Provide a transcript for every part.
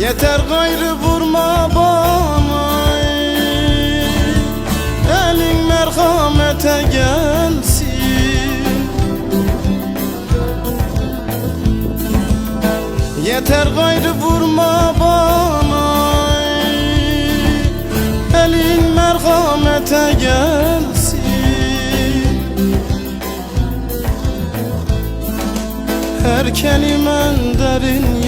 Yeter gayrı vurma bana. Elin merhamete gelsin. Yeter gayrı vurma bana. Elin merhamete gelsin. Her kelimen derin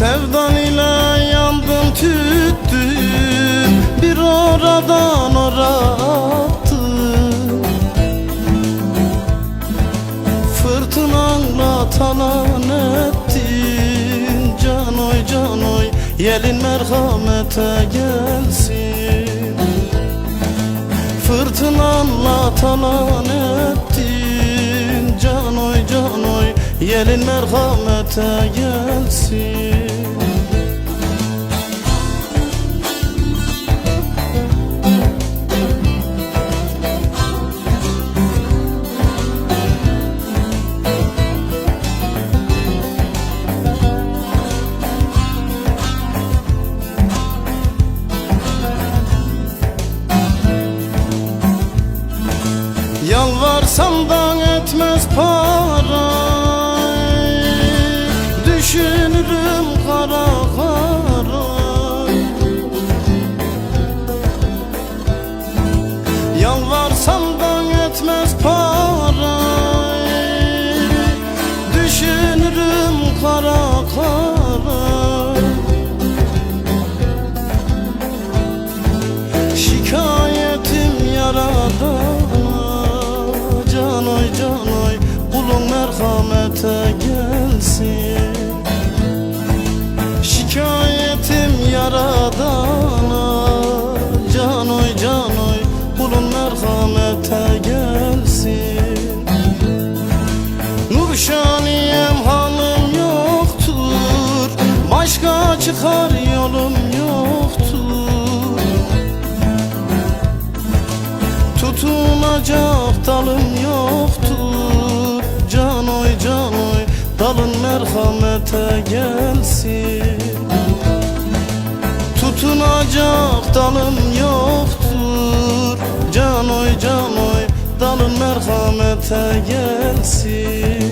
Sevdan ile yandım tüttüm. Bir oradan ora attım. Fırtınanla talan ettin Canoy canoy yelin merhamete gelsin. Fırtınanla talan ettin yelin merhamete gelsin. Yalvarsam da etmez para Yalvarsam da etmez para Düşünürüm kara kara. Şikayetim yaradana. Canoy canoy kulun merhamete çıkar yolum yoktur. Tutunacak dalım yoktur. Canoy canoy dalın merhamete gelsin. Tutunacak dalım yoktur. Canoy canoy dalın merhamete gelsin